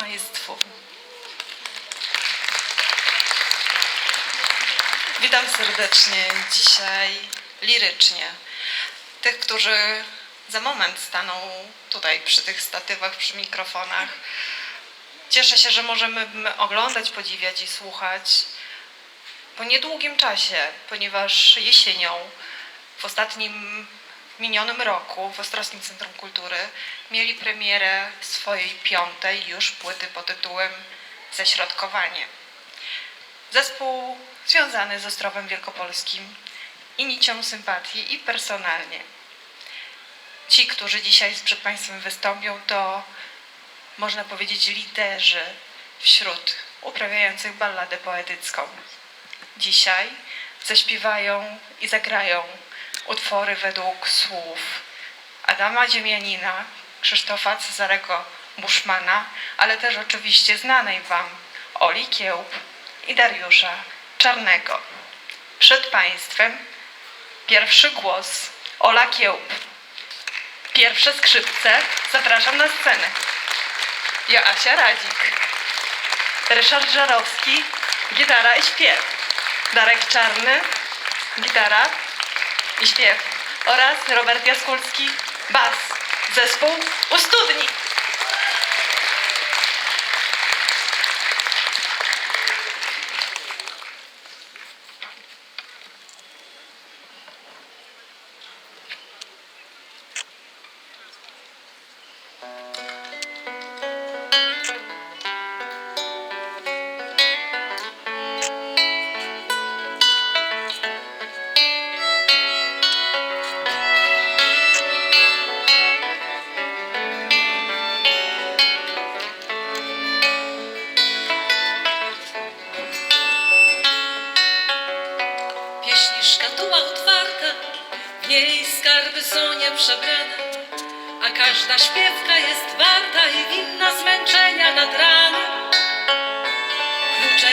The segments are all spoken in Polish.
Państwu. Witam serdecznie dzisiaj lirycznie. Tych, którzy za moment staną tutaj przy tych statywach, przy mikrofonach. Cieszę się, że możemy oglądać, podziwiać i słuchać po niedługim czasie, ponieważ jesienią w ostatnim minionym roku w Ostrowskim Centrum Kultury mieli premierę swojej piątej już płyty pod tytułem Ześrodkowanie. Zespół związany z Ostrowem Wielkopolskim i nicią sympatii i personalnie. Ci, którzy dzisiaj przed Państwem wystąpią, to można powiedzieć liderzy wśród uprawiających balladę poetycką. Dzisiaj zaśpiewają i zagrają utwory według słów Adama Ziemianina, Krzysztofa Cezarego Buszmana, ale też oczywiście znanej Wam Oli Kiełb i Dariusza Czarnego. Przed Państwem pierwszy głos Ola Kiełb. Pierwsze skrzypce zapraszam na scenę. Joasia Radzik. Ryszard Żarowski, gitara i śpiew. Darek Czarny, gitara i śpiew. Oraz Robert Jaskulski, bas. Zespół u studni.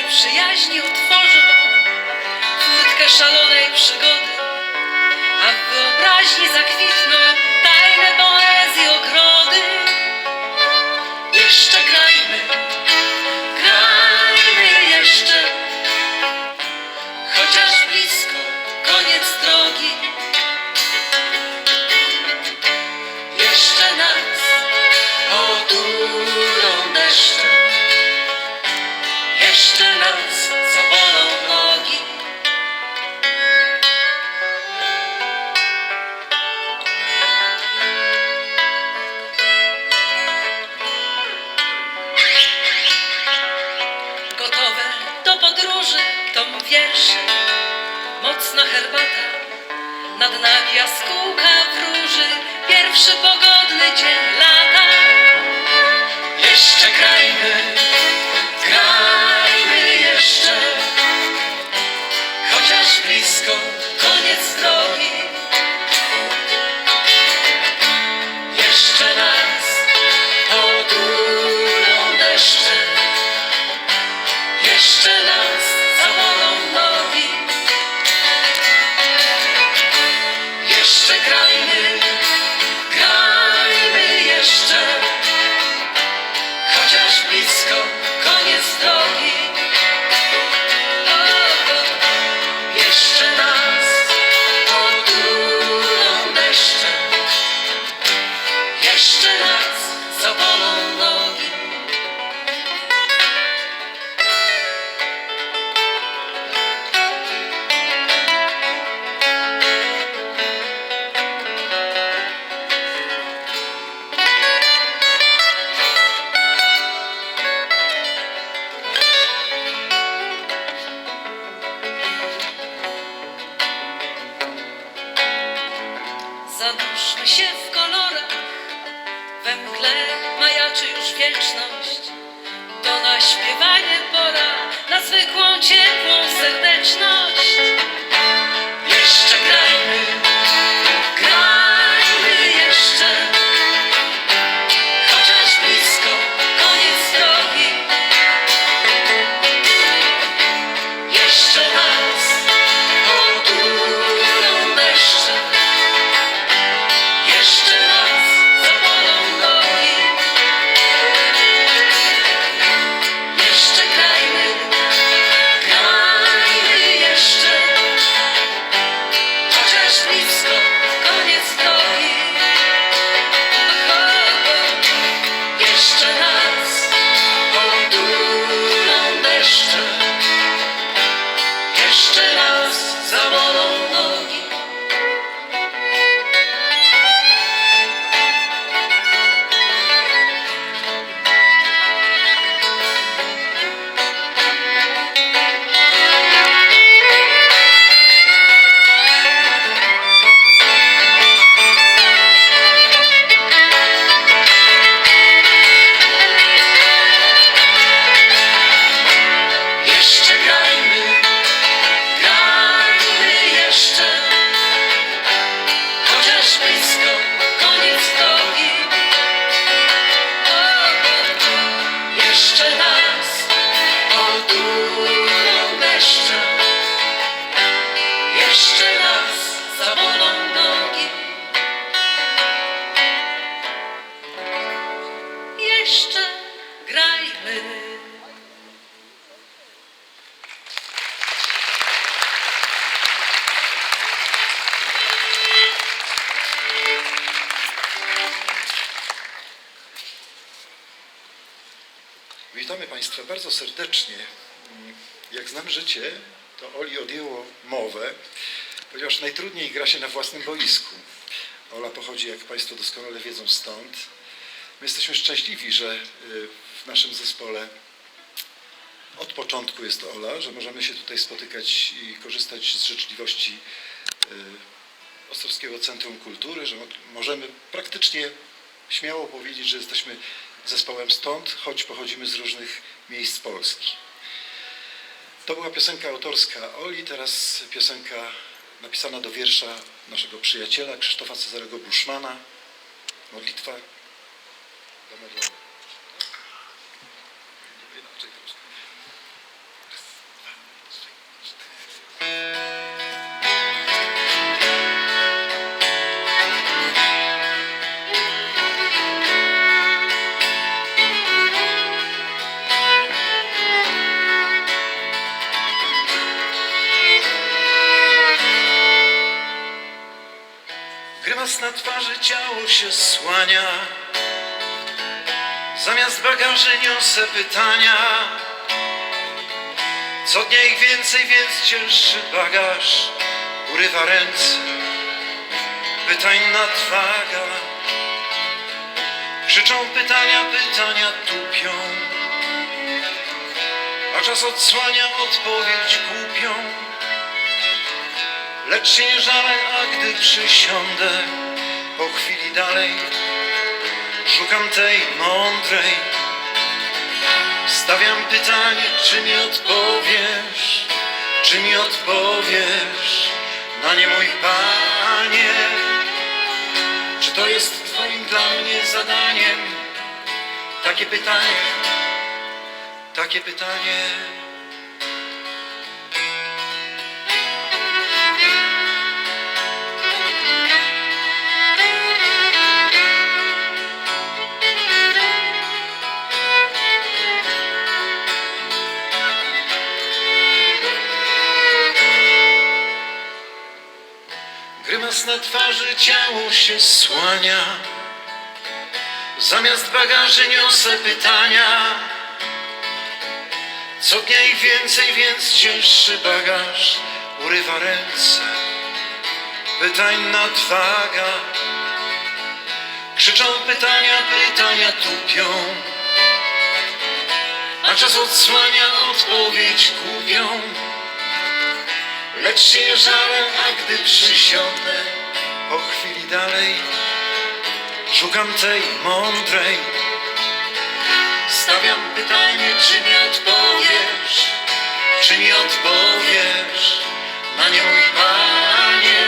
Przyjaźni utworzą furtkę szalonej przygody, a w wyobraźni zakwitną tajne poezji ogrody. Jeszcze grajmy Gotowe do podróży, tom wierszy Mocna herbata Nad nami jaskółka wróży. Pierwszy pogodny dzień lata. Jeszcze grajmy jeszcze raz za mną. Bardzo serdecznie. Mm, Jak znam życie, to Oli odjęło mowę, ponieważ najtrudniej gra się na własnym boisku. Ola pochodzi, jak Państwo doskonale wiedzą, stąd. My jesteśmy szczęśliwi, że y, w naszym zespole od początku jest Ola, że możemy się tutaj spotykać i korzystać z życzliwości y, Ostrowskiego Centrum Kultury, że mo- możemy praktycznie śmiało powiedzieć, że jesteśmy zespołem stąd, choć pochodzimy z różnych miejsc Polski. To była piosenka autorska Oli, teraz piosenka napisana do wiersza naszego przyjaciela Krzysztofa Cezarego Buszmana. Modlitwa do modlenia. Grymas na twarzy ciało się słania. Zamiast bagaży niosę pytania. Co dnia ich więcej, więc cięższy bagaż Urywa ręce. Pytań nadwaga. Krzyczą pytania, pytania tupią. A czas odsłania odpowiedź głupią Lecz żalę, a gdy przysiądę Po chwili dalej Szukam tej mądrej. Stawiam pytanie, czy mi odpowiesz Czy mi odpowiesz Na nie mój Panie? Czy to jest Twoim dla mnie zadaniem? Takie pytanie Takie pytanie Grymas na twarzy ciało się słania. Zamiast bagaży niosę pytania. Co dnia ich więcej, więc cięższy bagaż Urywa ręce. Pytań nadwaga Krzyczą pytania, pytania tupią. A czas odsłania odpowiedź głupią Lecz się żalę, a gdy przysiądę Po chwili dalej Szukam tej mądrej. Stawiam pytanie, czy mi odpowiesz? Czy mi odpowiesz Na nie mój Panie?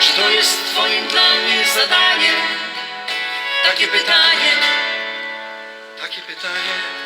Czy to jest Twoim dla mnie zadaniem? Takie pytanie. Takie pytanie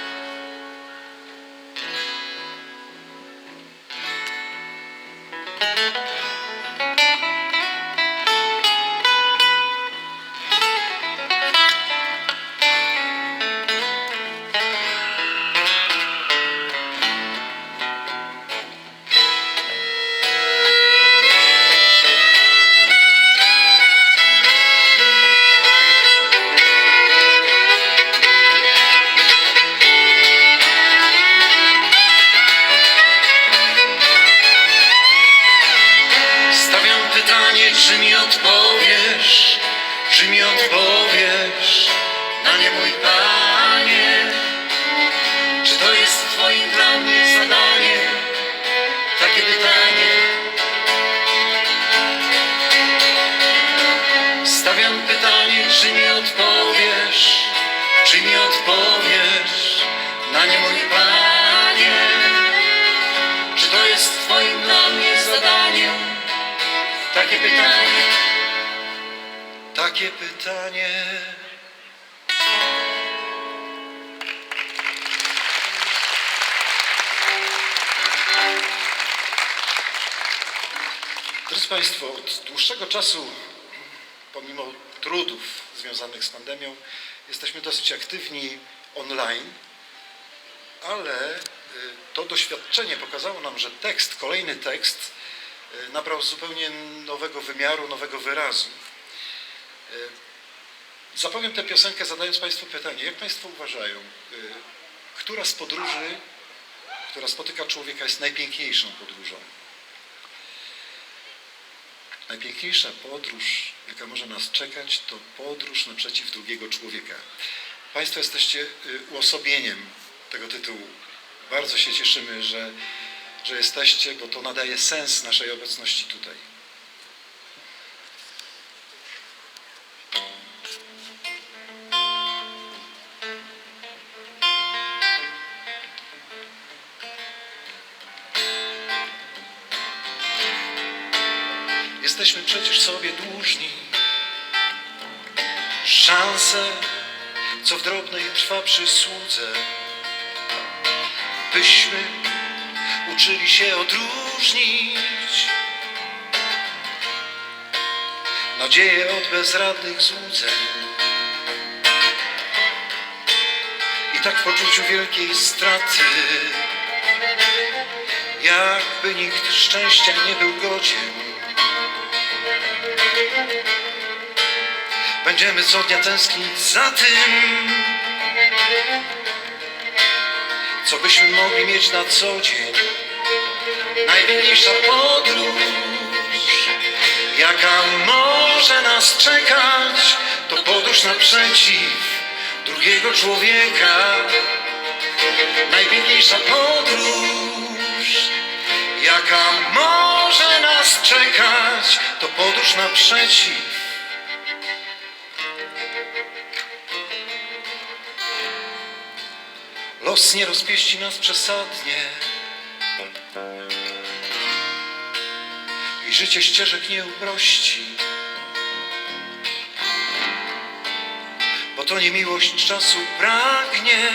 czy mi odpowiesz, czy mi odpowiesz na nie mój Panie, czy to jest Twoim dla mnie zadaniem? Takie pytanie, takie pytanie. Drodzy Państwo, od dłuższego czasu, pomimo trudów związanych z pandemią, jesteśmy dosyć aktywni online, ale y, to doświadczenie pokazało nam, że tekst, kolejny tekst y, nabrał zupełnie nowego wymiaru, nowego wyrazu. Y, Zapowiem tę piosenkę zadając Państwu pytanie, jak Państwo uważają, która z podróży, która spotyka człowieka jest najpiękniejszą podróżą? Najpiękniejsza podróż, jaka może nas czekać, to podróż naprzeciw drugiego człowieka. Państwo jesteście y, uosobieniem tego tytułu. Bardzo się cieszymy, że, że jesteście, bo to nadaje sens naszej obecności tutaj. Szansę, co w drobnej trwa przysłudze, byśmy uczyli się odróżnić nadzieję od bezradnych złudzeń. I tak w poczuciu wielkiej straty, jakby nikt szczęścia nie był godzien. Będziemy co dnia tęsknić za tym, co byśmy mogli mieć na co dzień. Najpiękniejsza podróż, jaka może nas czekać, to podróż naprzeciw drugiego człowieka. Najpiękniejsza podróż, jaka może nas czekać, to podróż naprzeciw Los nie rozpieści nas przesadnie i życie ścieżek nie uprości. Bo to nie miłość czasu pragnie,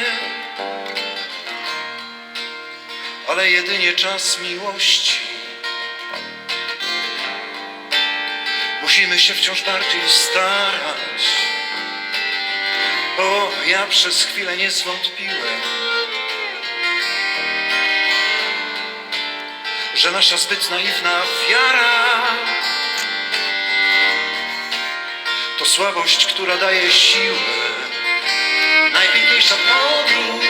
ale jedynie czas miłości. Musimy się wciąż bardziej starać ja przez chwilę nie zwątpiłem, że nasza zbyt naiwna wiara to słabość, która daje siłę. Najpiękniejsza podróż,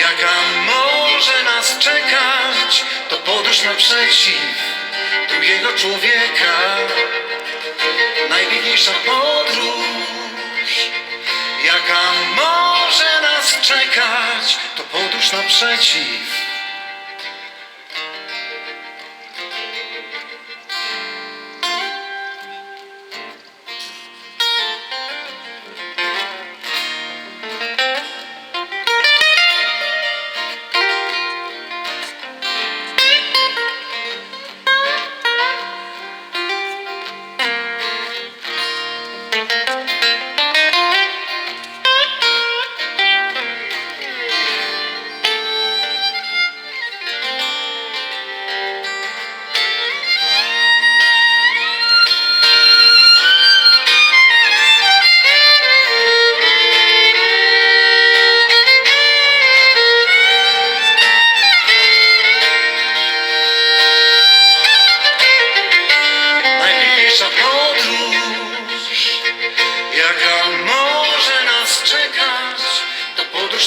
jaka może nas czekać, to podróż naprzeciw drugiego człowieka. Najpiękniejsza podróż, jaka może nas czekać, to podróż naprzeciw.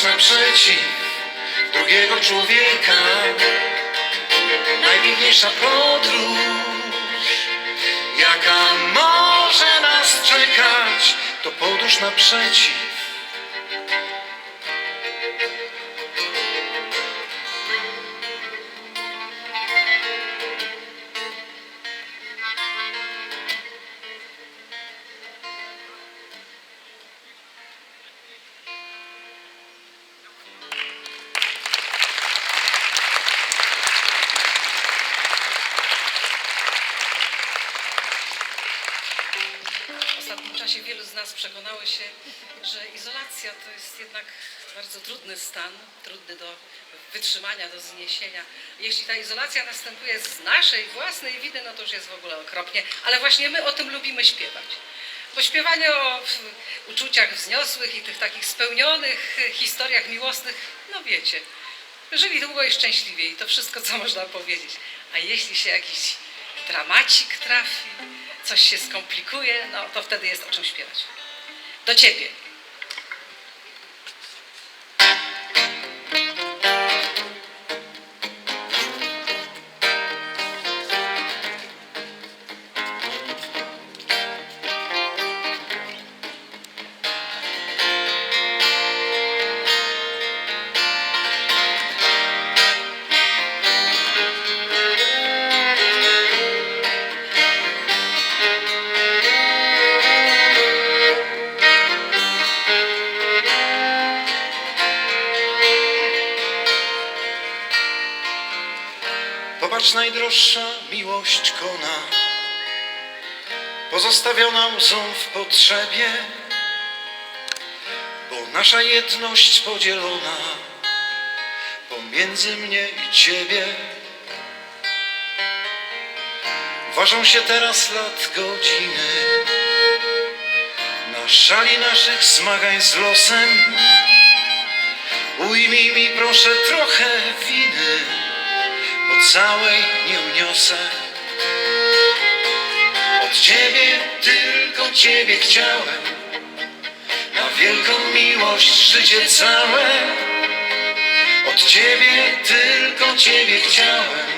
Podróż naprzeciw drugiego człowieka. Najpiękniejsza podróż, jaka może nas czekać, to podróż naprzeciw. Się, że izolacja to jest jednak bardzo trudny stan, trudny do wytrzymania, do zniesienia. Jeśli ta izolacja następuje z naszej własnej winy, no to już jest w ogóle okropnie, ale właśnie my o tym lubimy śpiewać. Bo śpiewanie o uczuciach wzniosłych i tych takich spełnionych historiach miłosnych, no wiecie, żyli długo i szczęśliwie i to wszystko, co można powiedzieć. A jeśli się jakiś dramacik trafi, coś się skomplikuje, no to wtedy jest o czym śpiewać. Do ciebie. Najdroższa miłość kona, pozostawiona łzą w potrzebie, bo nasza jedność podzielona pomiędzy mnie i ciebie. Ważą się teraz lat godziny na szali naszych zmagań z losem. Ujmij mi proszę trochę winy bo całej nie uniosę. Od Ciebie, tylko Ciebie chciałem, na wielką miłość życie całe. Od Ciebie, tylko Ciebie chciałem.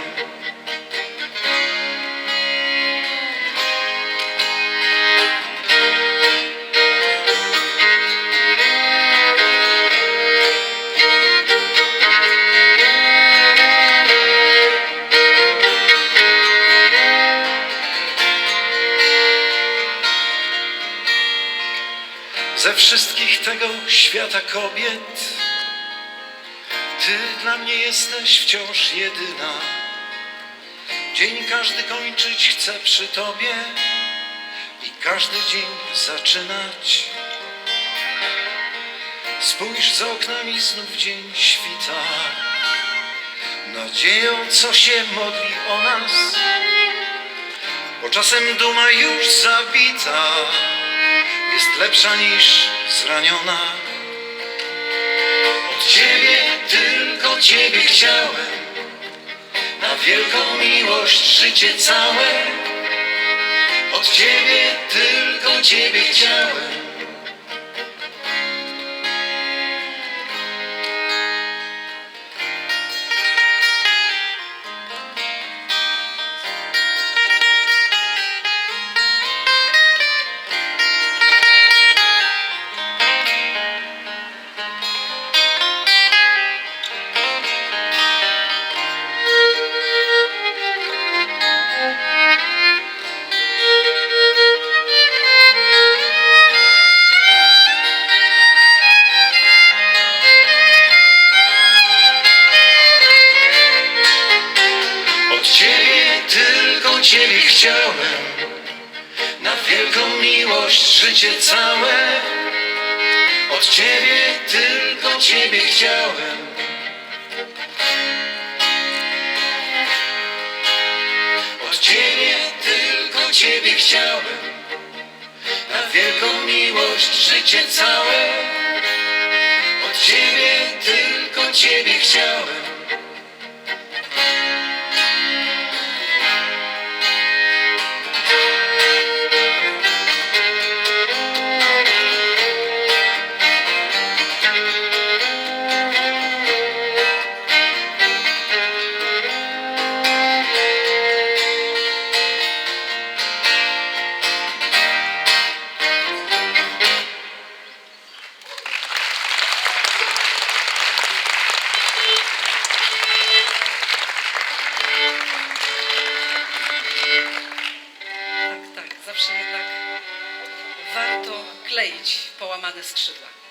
Tego świata kobiet, Ty dla mnie jesteś wciąż jedyna. Dzień każdy kończyć chcę przy Tobie i każdy dzień zaczynać. Spójrz za oknami znów dzień świta, nadzieją, co się modli o nas, bo czasem duma już zabita jest lepsza niż zraniona. Od Ciebie, tylko Ciebie chciałem, na wielką miłość życie całe. Od Ciebie, tylko Ciebie chciałem. Chciałem. Od Ciebie, tylko Ciebie chciałem, na wielką miłość życie całe. Od Ciebie, tylko Ciebie chciałem. Połamane skrzydła.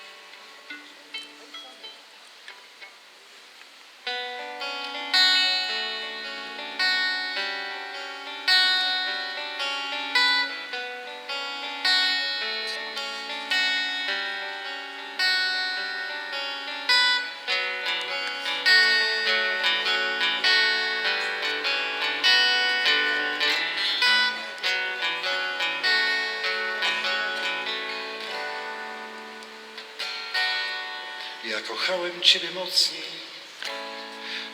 Ciebie mocniej,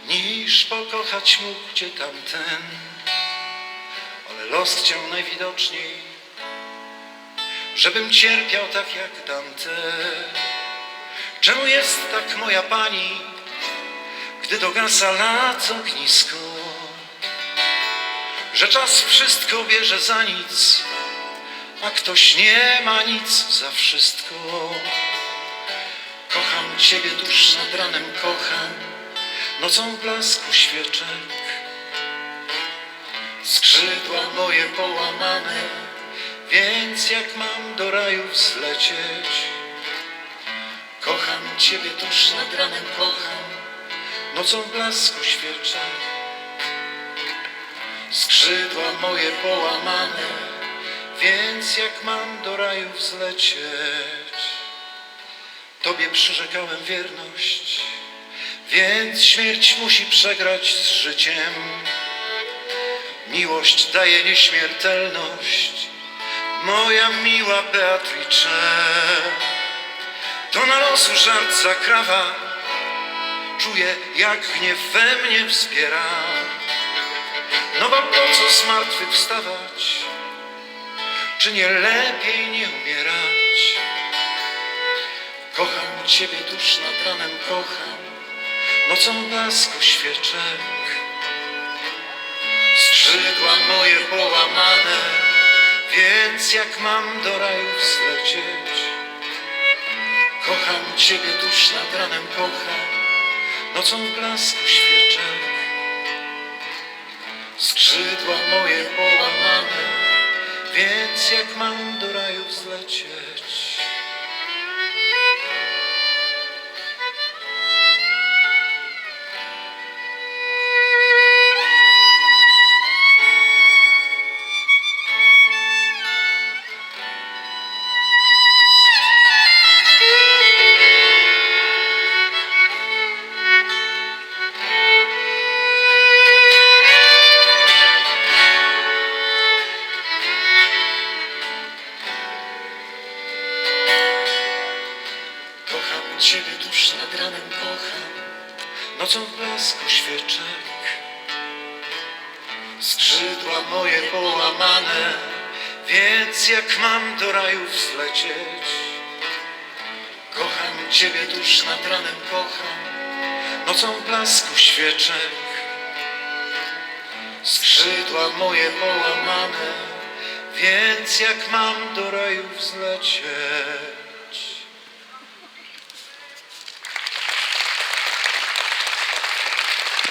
niż pokochać mógł Cię tamten. Ale los chciał najwidoczniej, żebym cierpiał tak jak Dante. Czemu jest tak moja pani, gdy dogasa lat ognisko? Że czas wszystko bierze za nic, a ktoś nie ma nic za wszystko. Kocham Ciebie tuż nad ranem, kocham nocą blasku świeczek. Skrzydła moje połamane, więc jak mam do raju wzlecieć? Kocham Ciebie tuż nad ranem, kocham nocą blasku świeczek. Skrzydła moje połamane, więc jak mam do raju wzlecieć? Tobie przyrzekałem wierność, więc śmierć musi przegrać z życiem. Miłość daje nieśmiertelność, moja miła Beatrice. To na losu żart zakrawa, czuję jak gniew we mnie wzbiera. No bo po co z martwych wstawać, czy nie lepiej nie umierać? Kocham Ciebie tuż nad ranem, kocham nocą blasku świeczek. Skrzydła moje połamane, więc jak mam do raju wzlecieć? Kocham Ciebie tuż nad ranem, kocham nocą blasku świeczek. Skrzydła moje połamane, więc jak mam do raju wzlecieć? Jak mam do raju wzlecieć? Kocham Ciebie tuż nad ranem, kocham nocą blasku świeczek. Skrzydła moje połamane, więc jak mam do raju wzlecieć?